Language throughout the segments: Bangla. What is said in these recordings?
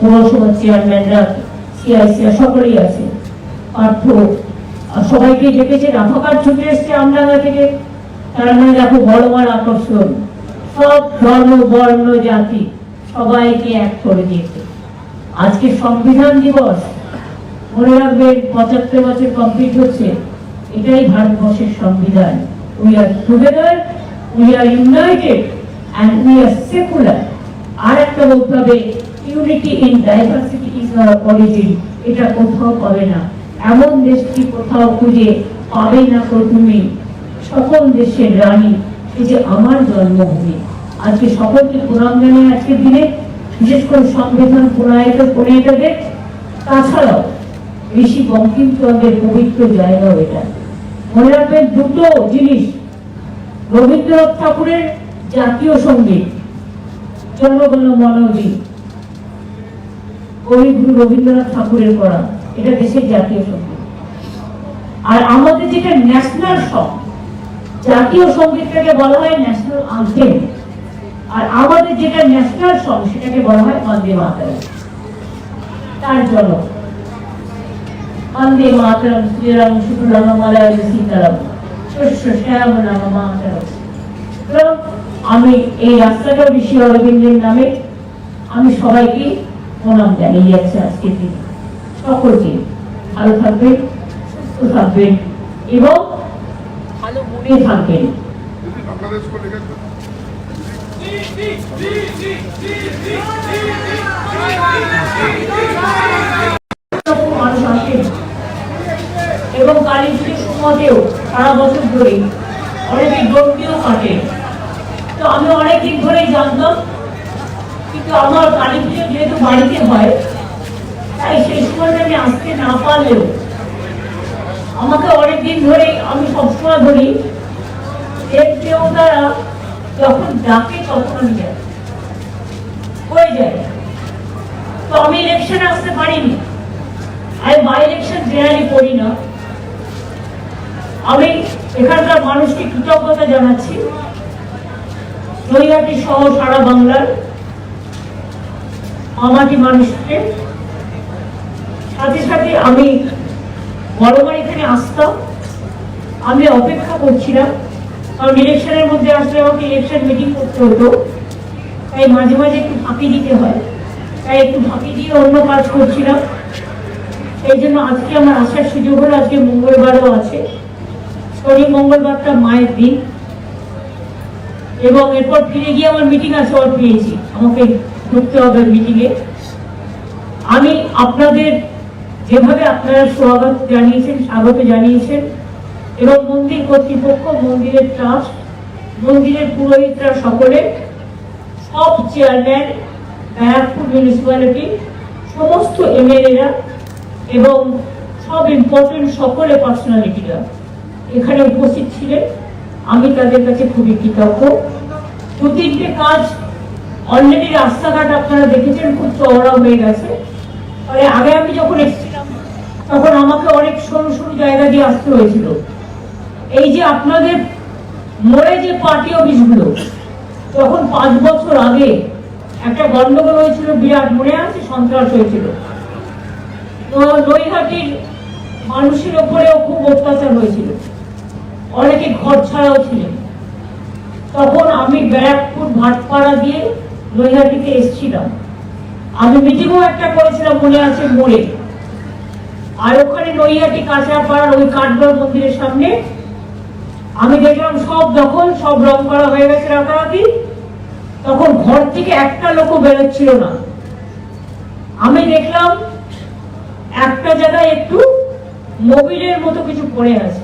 পৌরসভার চেয়ারম্যানরা সিআইসিআর সকলেই আছে। পার্থ সবাইকে ডেকেছে রাফাকার ছুটে এসছে আমডাঙ্গা থেকে? তার মানে দেখো বড় আকর্ষণ। সব ধর্ম, বর্ণ, জাতি সবাইকে এক করে দিয়েছে। আজকে সংবিধান দিবস, মনে রাখবেন, পঁচাত্তর বছর কমপ্লিট হচ্ছে। এটাই ভারতবর্ষের সংবিধান। We are together we are united and we are secular আর একটা বলতে হবে unity in diversity is our origin এটা কোথাও পাবে না। এমন দেশটি কোথাও খুঁজে পাবে না তুমি। সকল দেশের রানী, এই যে আমার জন্মভূমি আজকে সকলকে প্রণাম জানিয়ে আজকের দিনে, বিশেষ করে সংবিধান প্রণয়িত প্রণয়িতদের তাছাড়াও, ঋষি বঙ্কিমচন্দ্রের পবিত্র জায়গাও এটা। মনে রাখবেন দুটো জিনিস। রবীন্দ্রনাথ ঠাকুরের জাতীয় সংগীত জন্মগণ মনোজি কবিগুরু রবীন্দ্রনাথ ঠাকুরের করা, এটা দেশের জাতীয় সংগীত। আর আমাদের যেটা ন্যাশনাল সং জাতীয় সঙ্গীতটাকে বলা হয় ন্যাশনাল আনথেম আর আমাদের যেটা ন্যাশনাল সং সেটাকে বলা হয় বন্দে মাতারাম। তার জন্য, বন্দে মাতরম, শ্রীরাম শুক্লাম মালায়, সীতারাম, শস্য শ্যাম মাতরম। সুতরাং আমি এই রাস্তাটা ঋষি অরবিন্দের নামে, আমি সবাইকে প্রণাম জানিয়ে যাচ্ছে আজকের দিন। সকলকে ভালো থাকবেন সুস্থ থাকবেন এবং ভালো মনে থাকবেন। এবং কালী পুজোর সময়তেও সারা বছর ধরে অনেকে গর্বিত থাকে তো আমি অনেকদিন ধরেই জানতাম কিন্তু আমার কালী পুজো যেহেতু বাড়িতে হয়, তাই সেই সময়টা আমি আসতে না পারলেও আমাকে অনেকদিন ধরেই আমি সবসময় বলি দেব দেবতারা যখন ডাকে তখন আমি হয়ে যায়। তো আমি ইলেকশনে আসতে পারিনি। আমি বাই ইলেকশন জেনারেলি করি না। আমি এখানকার মানুষকে কৃতজ্ঞতা জানাচ্ছি। নৈহাটি সহ সারা বাংলার আমাটি মানুষকে। সাথে সাথে আমি বড়বার এখানে আসতাম। আমি অপেক্ষা করছিলাম। কারণ ইলেকশনের মধ্যে আসলে আমাকে ইলেকশন মিটিং করতে হতো। তাই মাঝে মাঝে একটু ফাঁকি দিতে হয়। তাই একটু ফাঁকি দিয়ে অন্য কাজ করছিলাম। এই জন্য আজকে আমার আসার সুযোগ হলো, আজকে মঙ্গলবারও আছে। শনি মঙ্গলবারটা মায়ের দিন। এবং এরপর ফিরে গিয়ে আমার মিটিং আছে ওর পেয়েছি। আমাকে ঢুকতে হবে মিটিংয়ে আমি আপনাদের যেভাবে আপনারা স্বাগত জানিয়েছেন স্বাগত জানিয়েছেন, এবং মন্দির কর্তৃপক্ষ, মন্দিরের ট্রাস্ট মন্দিরের পুরোহিতরা সকলে, সব চেয়ারম্যান ব্যারাকপুর মিউনিসিপ্যালিটি সমস্ত এমএলএরা এবং সব ইম্পর্টেন্ট সকলে পার্সোনালিটিরা এখানে উপস্থিত ছিলেন। আমি তাদের কাছে খুবই কৃতজ্ঞ। তিনটে কাজ অলরেডি রাস্তাঘাট আপনারা দেখেছেন, খুব চওড়া হয়ে গেছে। ফলে আগে আমি যখন এসেছিলাম, তখন আমাকে অনেক সরু সরু জায়গা দিয়ে আসতে হয়েছিল। এই যে আপনাদের মোড়ে যে পার্টি অফিসগুলো তখন পাঁচ বছর আগে একটা গন্ডগোল হয়েছিল, বিরাট মনে আছে, সন্ত্রাস হয়েছিল। তো নৈহাটির মানুষের ওপরেও খুব অত্যাচার হয়েছিল। অনেকে ঘর ছাড়াও ছিলেন। তখন আমি ব্যারাকপুর, ভাটপাড়া দিয়ে নৈহাটিতে এসেছিলাম। আমি মিটিংও একটা করেছিলাম, মনে আছে মোড়ে আর ওখানে নৈহাটি কাঁচাপাড়ার ওই কাঠগড় মন্দিরের সামনে আমি দেখলাম সব দখল, সব রং করা হয়ে গেছে রাতারাতি। তখন ঘর থেকে একটা লোকও বেরোচ্ছিল না। আমি দেখলাম একটা জায়গায় একটু মোবিলের মতো কিছু পড়ে আছে।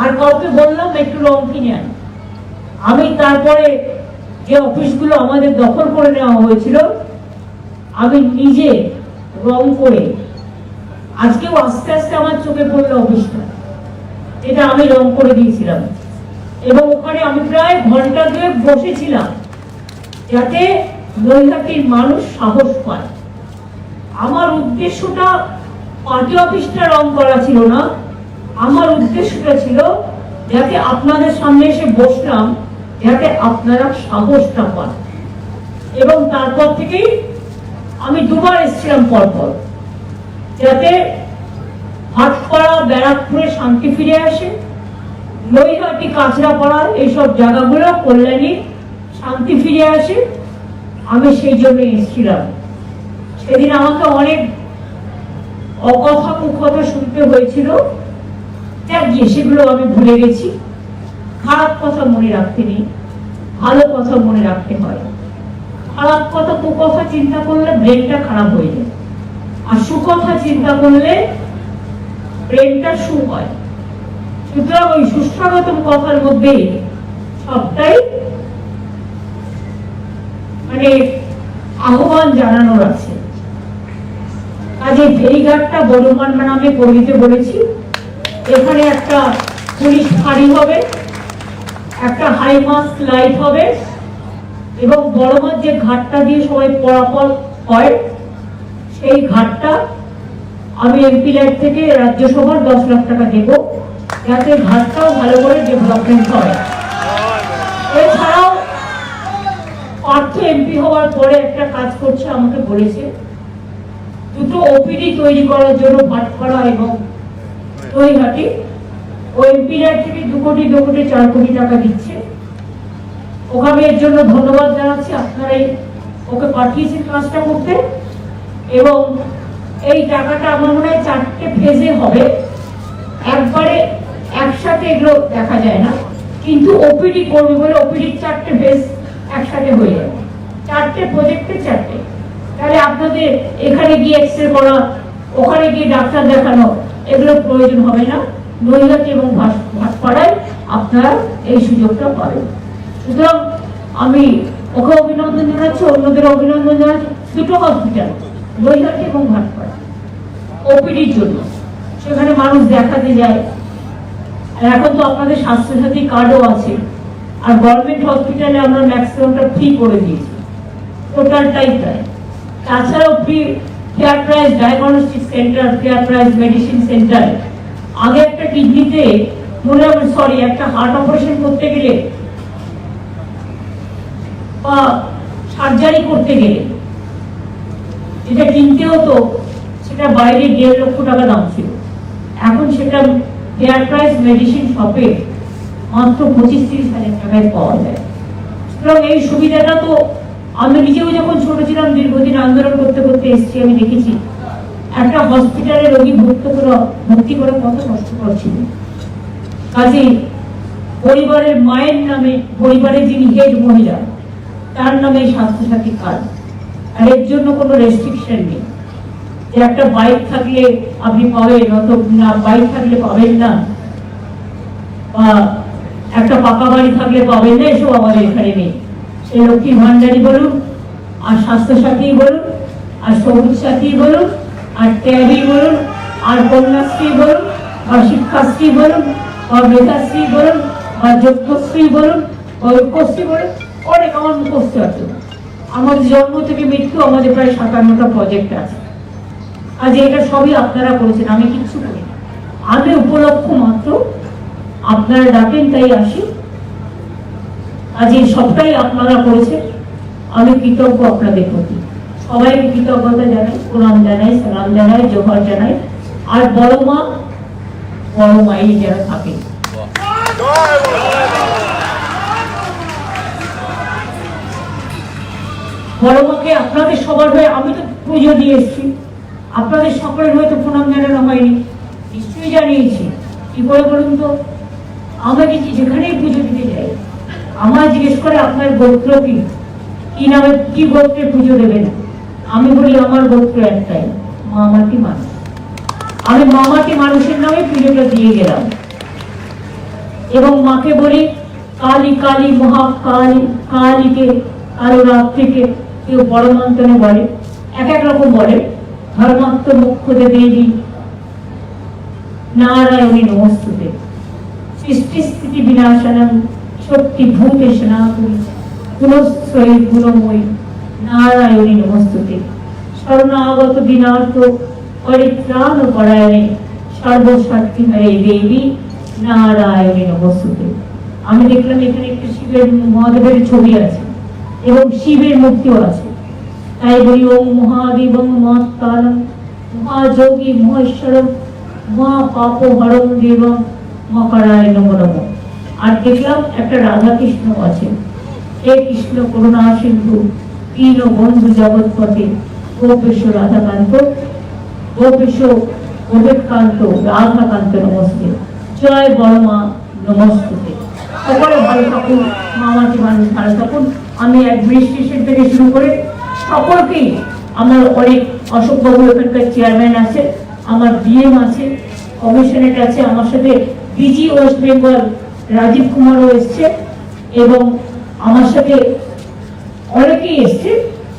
আর কাউকে বললাম একটু রং কিনে আন। আমি তারপরে যে অফিসগুলো আমাদের দখল করে নেওয়া হয়েছিল, আমি নিজে রং করে আজকেও আস্তে আস্তে আমার চোখে পড়ল অফিসটা। এটা আমি রং করে দিয়েছিলাম। এবং ওখানে আমি প্রায় ঘণ্টা দুয়েক বসেছিলাম যাতে নৈহাটির মানুষ সাহস পায়। আমার উদ্দেশ্যটা পার্টি অফিসটা রং করা ছিল না, আমার উদ্দেশ্যটা ছিল যাতে আপনাদের সামনে এসে বসলাম যাতে আপনারা সাহসটা পান। এবং তারপর থেকেই আমি দুবার এসেছিলাম পরপর, যাতে হাটপাড়া ব্যারাকপুরে শান্তি ফিরে আসে, নৈহাটি, কাঁচরাপাড়া, এইসব জায়গাগুলো, কল্যাণী শান্তি ফিরে আসে, আমি সেই জন্য এসেছিলাম। সেদিন আমাকে অনেক অকথা কুকথা শুনতে হয়েছিল। গিয়ে সেগুলো আমি ভুলে গেছি। খারাপ কথা মনে রাখতে নেই। ভালো কথা মনে রাখতে হয়। খারাপ কথা কুকথা চিন্তা করলে ব্রেনটা খারাপ হয়ে যায়। আর সুকথা চিন্তা করলে ব্রেনটা সু হয়। সুতরাং ওই সুস্বাগতম কথার মধ্যে সবটাই মানে আহ্বান জানানোর আছে। কাজে ফেরিঘাটটা বড়মান নামে করে দিতে বলেছি। এখানে একটা পুলিশ ফাঁড়ি হবে। একটা হাই মাস্ক লাইট হবে এবং বড়মার যে ঘাটটা দিয়ে সবাই পরাপর হয়, সেই ঘাটটা আমি এমপি লাইট থেকে রাজ্যসভার দশ লাখ টাকা দেব। যাতে ঘাটটাও ভালো করে ডেভেলপমেন্ট হয়। এছাড়াও পার্থ এমপি হওয়ার পরে একটা কাজ করছে, আমাকে বলেছে, দুটো ওপিডি তৈরি করার জন্য ভাটপাড়া এবং নৈহাটি ও এমপি লাইট দু কোটি দু কোটি, চার কোটি টাকা দিচ্ছে। আমি এর জন্য ধন্যবাদ জানাচ্ছি। আপনারাই ওকে পাঠিয়েছেন কাজটা করতে। এবং এই টাকাটা আমার মনে হয় চারটে ফেজে হবে। একবারে একসাথে এগুলো দেখা যায় না। কিন্তু ওপিডি করবে বলে ওপিডির চারটে ফেজ একসাথে হয়ে যাবে। চারটে প্রজেক্টে চারটে। তাহলে আপনাদের এখানে গিয়ে এক্স করা, ওখানে গিয়ে ডাক্তার দেখানো, এগুলো প্রয়োজন হবে না। নৈহাটি এবং ভাট- ভাটপাড়ায় আপনারা এই সুযোগটা পাবেন। সুতরাং আমি ওকে অভিনন্দন জানাচ্ছি, অন্যদের অভিনন্দন জানাচ্ছি। দুটো হসপিটাল নৈহাটি এবং ভাটপাড়া ওপিডির জন্য। সেখানে মানুষ দেখাতে যায়। আর এখন তো আপনাদের স্বাস্থ্যসাথী কার্ডও আছে। আর গভর্নমেন্ট হসপিটালে আমরা ম্যাক্সিমামটা ফ্রি করে দিয়েছি। টোটালটাই প্রায় তাছাড়াও free fair price diagnostic centre fair price medicine centre আগে একটা কিডনিতে মনে সরি একটা হার্ট অপারেশন করতে গেলে বা সার্জারি করতে গেলে যেটা কিনতে হতো, সেটা বাইরে দেড় লক্ষ টাকা দাম ছিল। এখন সেটা ফেয়ার প্রাইস মেডিসিন শপে মাত্র পঁচিশ তিরিশ হাজার টাকায় পাওয়া যায়। সুতরাং এই সুবিধাটা তো আমি নিজেও যখন ছোট ছিলাম, দীর্ঘদিন আন্দোলন করতে করতে এসেছি, আমি দেখেছি। একটা হসপিটালে রোগী ভর্তি করে ভর্তি করে কত কষ্টকর ছিল কাজেই পরিবারের মায়ের নামে, পরিবারের যিনি হেড মহিলা, তার নামে স্বাস্থ্যসাথী কার্ড। আর এর জন্য কোনো রেস্ট্রিকশন নেই। যে একটা বাইক থাকলে আপনি পাবেন অত না বাইক থাকলে পাবেন না। বা একটা পাকা বাড়ি থাকলে পাবেন না, এসব আমাদের এখানে নেই। সে লক্ষ্মী ভান্ডারি বলুন, আর স্বাস্থ্যসাথী বলুন, আর সবুজ সাথী বলুন আর ট্যাবি বলুন, আর কন্যাশ্রী বলুন বা শিক্ষাশ্রী বলুন বা মেধাশ্রী বলুন বা যোগ্যশ্রী বলুন ঐক্যশ্রী বলুন, অনেক আমার মুখস্থ আছে। আমাদের জন্ম থেকে মৃত্যু আমাদের প্রায় সাতান্নটা প্রজেক্ট আছে। আজ এটা সবই আপনারা করেছেন, আমি কিচ্ছু করি। আমি উপলক্ষ মাত্র আপনারা ডাকেন, তাই আসি। আজ এই সবটাই আপনারা করেছেন। আমি কৃতজ্ঞ আপনাদের প্রতি। সবাইকে কৃতজ্ঞতা জানাই, প্রণাম জানাই, সালাম জানাই, জোহর জানাই। আর বড় মা বড় মাই যারা থাকে। বড় আপনাদের সবার হয়ে আমি তো পুজো দিয়ে এসেছি। আপনাদের সকলের হয়তো প্রণাম জানানো হয়নি। নিশ্চয়ই জানিয়েছি। কি করে বলুন তো? আমাকে যেখানেই পুজো দিতে যাই, আমার জিজ্ঞেস করে আপনার গোত্র কি? কি নামে, কি গোত্রে পুজো দেবেন? আমি বলি, আমার গোত্র একটাই মামাটি মানুষ আমি মামাটি মানুষের নামে পুজোটা দিয়ে গেলাম। এবং মাকে বলি, কালী কালী মহাকালী কালীকে কালো রাত্রিকে কেউ বড় মন্ত্রণে বলে। এক এক রকম বলে, ধর্মাত্ম মুখ্য দেবী নারায়ণী নমস্তুতে। সৃষ্টি স্থিতি বিনাশনম, শক্তি ভূতে সনাতনী গুণশ্রয়ী গুণময়ী। নারায়ণী নমস্তুতে শরণাগত দিনার্থ পরিত্রাণ পরায়ণে সর্বশক্তি হরে দেবী নারায়ণী নমস্তুতে আমি দেখলাম এখানে একটা শিবের মহাদেবের ছবি আছে এবং শিবের মূর্তিও আছে। তাই বলি, ওম মহাদেবং মহাকালম মহাযোগী মহেশ্বরম মহা পাপ হরম দেবম মহাকারায় নম নম। আর দেখলাম একটা রাধা কৃষ্ণ আছে। হে কৃষ্ণ করুণা সিন্ধু দীন বন্ধু জগৎপথে গোপেশ রাধাকান্ত গোপেশ গোপেকান্ত রাধাকান্ত নমস্তে। জয় বড়মা নমস্তে সকলে ভালো থাকুন মামাটি মানুষ ভালো থাকুন। আমি অ্যাডমিনিস্ট্রেশন থেকে শুরু করে সকলকেই আমার অনেক অশোকবাবু এখানকার চেয়ারম্যান আছে, আমার ডিএম আছে কমিশনারেট আছে, আমার সাথে ডিজি ওয়েস্ট বেঙ্গল রাজীব কুমারও এসছে এবং আমার সাথে অনেকেই এসছে?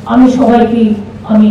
আমি সবাইকে আমি